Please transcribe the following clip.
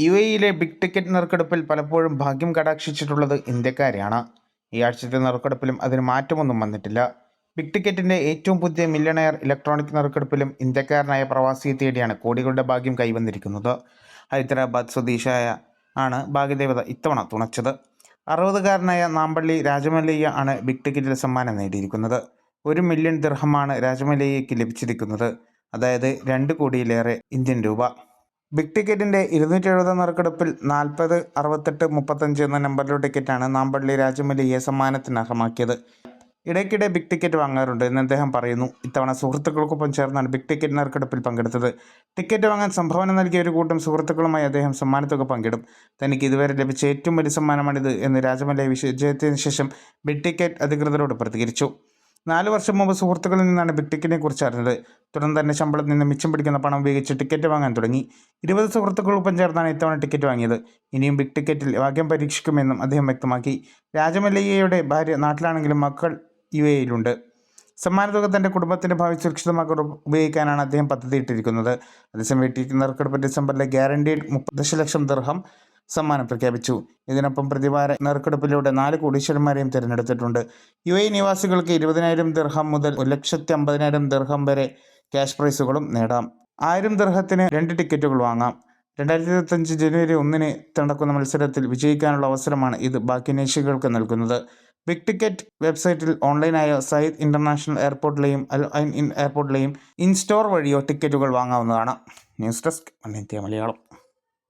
U എയിലെ big ticket നറുക്കെടുപ്പിൽ പലപ്പോഴും ഭാഗ്യം കടാക്ഷിച്ചിട്ടുള്ളത് ഇന്ത്യക്കാരെയാണ്. ഈ ആഴ്ചത്തെ നറുക്കെടുപ്പിലും അതിന് മാറ്റമൊന്നും വന്നിട്ടില്ല. ബിഗ് ടിക്കറ്റിന്റെ ഏറ്റവും പുതിയ മില്യണയർ ഇലക്ട്രോണിക് നറുക്കെടുപ്പിലും ഇന്ത്യക്കാരനായ പ്രവാസിയെ തേടിയാണ് കോടികളുടെ ഭാഗ്യം കൈവന്നിരിക്കുന്നത്. ഹൈദരാബാദ് സ്വദേശിയായ ആണ് ഭാഗ്യദേവത ഇത്തവണ തുണച്ചത്. അറുപതുകാരനായ നാമ്പള്ളി രാജമല്ലയ്യ ആണ് ബിഗ് ടിക്കറ്റിൽ സമ്മാനം നേടിയിരിക്കുന്നത്. ഒരു മില്യൺ ദിർഹമാണ് രാജമല്ലയ്യയ്ക്ക് ലഭിച്ചിരിക്കുന്നത്. അതായത് രണ്ട് കോടിയിലേറെ ഇന്ത്യൻ രൂപ. ബിഗ് ടിക്കറ്റിന്റെ ഇരുന്നൂറ്റി എഴുപത് നറുക്കെടുപ്പിൽ നാൽപ്പത് അറുപത്തെട്ട് മുപ്പത്തഞ്ച് എന്ന നമ്പറിലുള്ള ടിക്കറ്റാണ് നാമ്പള്ളി രാജമല്ലിയെ സമ്മാനത്തിന് അർഹമാക്കിയത്. ഇടയ്ക്കിടെ ബിഗ് ടിക്കറ്റ് വാങ്ങാറുണ്ട് എന്ന് അദ്ദേഹം പറയുന്നു. ഇത്തവണ സുഹൃത്തുക്കൾക്കൊപ്പം ചേർന്നാണ് ബിഗ് ടിക്കറ്റ് നറുക്കെടുപ്പിൽ പങ്കെടുത്തത്. ടിക്കറ്റ് വാങ്ങാൻ സംഭാവന നൽകിയ ഒരു കൂട്ടം സുഹൃത്തുക്കളുമായി അദ്ദേഹം സമ്മാനത്തുക പങ്കിടും. തനിക്ക് ഇതുവരെ ലഭിച്ച ഏറ്റവും വലിയ സമ്മാനമാണിത് എന്ന് രാജമലയെ വിജയത്തിന് ശേഷം ബിഗ് ടിക്കറ്റ് അധികൃതരോട് പ്രതികരിച്ചു. നാല് വർഷം മുമ്പ് സുഹൃത്തുക്കളിൽ നിന്നാണ് ബിഗ് ടിക്കറ്റിനെ കുറിച്ച് അറിഞ്ഞത്. തുടർന്ന് തന്നെ ശമ്പളത്തിൽ നിന്ന് മിച്ചം പിടിക്കുന്ന പണം ഉപയോഗിച്ച് ടിക്കറ്റ് വാങ്ങാൻ തുടങ്ങി. ഇരുപത് സുഹൃത്തുക്കളൊപ്പം ചേർന്നാണ് ഇത്തവണ ടിക്കറ്റ് വാങ്ങിയത്. ഇനിയും ബിഗ് ടിക്കറ്റിൽ ഭാഗ്യം പരീക്ഷിക്കുമെന്നും അദ്ദേഹം വ്യക്തമാക്കി. രാജമല്ലയ്യയുടെ ഭാര്യ നാട്ടിലാണെങ്കിലും മക്കൾ യു എയിലുണ്ട് സമ്മാനതുക തന്റെ കുടുംബത്തിന്റെ ഭാവി സുരക്ഷിതമാക്കി ഉപയോഗിക്കാനാണ് അദ്ദേഹം പദ്ധതിയിട്ടിരിക്കുന്നത്. അതേസമയം ടി നറുക്കെടുപ്പ് ഡിസംബറിലെ ഗ്യാരണ്ടീഡ് മുപ്പത് ദശലക്ഷം ദർഹം സമ്മാനം പ്രഖ്യാപിച്ചു. ഇതിനൊപ്പം പ്രതിവാര നറുക്കെടുപ്പിലൂടെ നാല് കോടീശ്വരന്മാരെയും തിരഞ്ഞെടുത്തിട്ടുണ്ട്. യു എ നിവാസികൾക്ക് ഇരുപതിനായിരം ദിർഹം മുതൽ ഒരു ലക്ഷത്തി അമ്പതിനായിരം ദിർഹം വരെ ക്യാഷ് പ്രൈസുകളും നേടാം. ആയിരം ദിർഹത്തിന് രണ്ട് ടിക്കറ്റുകൾ വാങ്ങാം. രണ്ടായിരത്തി ഇരുപത്തഞ്ച് ജനുവരി ഒന്നിന് നടക്കുന്ന മത്സരത്തിൽ വിജയിക്കാനുള്ള അവസരമാണ് ഇത് ഭാഗ്യനേശികൾക്ക് നൽകുന്നത്. ബിഗ് ടിക്കറ്റ് വെബ്സൈറ്റിൽ ഓൺലൈനായ സയ്യിദ് ഇന്റർനാഷണൽ എയർപോർട്ടിലെയും അൽ ഐൻ ഇൻ എയർപോർട്ടിലെയും ഇൻസ്റ്റോർ വഴിയോ ടിക്കറ്റുകൾ വാങ്ങാവുന്നതാണ്. News desk India Malayalam.